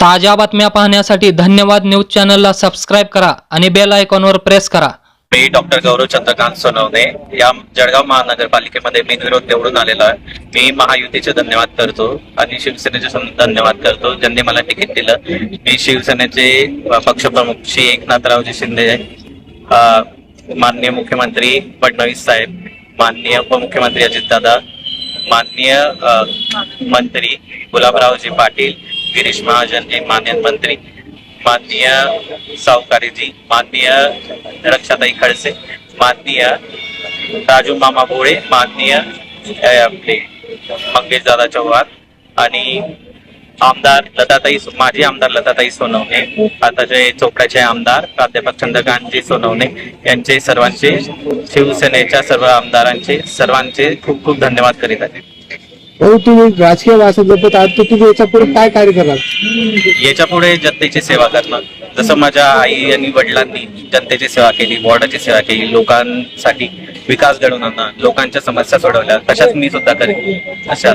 ताज्या बातम्या पाहण्यासाठी धन्यवाद न्यूज चॅनलला सबस्क्राईब करा आणि बेल आयकॉनवर प्रेस करा. मी डॉक्टर गौरव चंद्रकांत सोनवणे या जळगाव महानगरपालिकेमध्ये मी विरोध निवडून आलेलो आहे. मी महायुतीचे धन्यवाद करतो आणि शिवसेनेचे धन्यवाद करतो. ज्यांनी मला तिकीट दिलं मी शिवसेनेचे पक्षप्रमुख श्री एकनाथरावजी शिंदे माननीय मुख्यमंत्री फडणवीस साहेब माननीय उपमुख्यमंत्री अजितदादा माननीय मंत्री गुलाबरावजी पाटील गिरीश महाजन हे मान्य मंत्री माननीय सावकारीजी माननीय रक्षाताई खडसे माननीय राजू मामा भोळे माननीय आपले मंगेश दादा चव्हाण आणि आमदार लताताई माजी आमदार लताताई सोनवणे आताचे चोपड्याचे आमदार प्राध्यापक चंद्रकांतजी सोनवणे यांचे सर्वांचे शिवसेनेच्या सर्व आमदारांचे सर्वांचे खूप खूप धन्यवाद करीत आहे. तुम्ही राजकीय वारसा जपत आहात तर तुम्ही याच्यापुढे काय कार्य कराल याच्यापुढे जनतेची सेवा करणं जसं माझ्या आई आणि वडिलांनी जनतेची सेवा केली वॉर्डाची सेवा केली लोकांसाठी विकास घडवून आणणं लोकांच्या समस्या सोडवल्या तशाच मी सुद्धा करेन. असे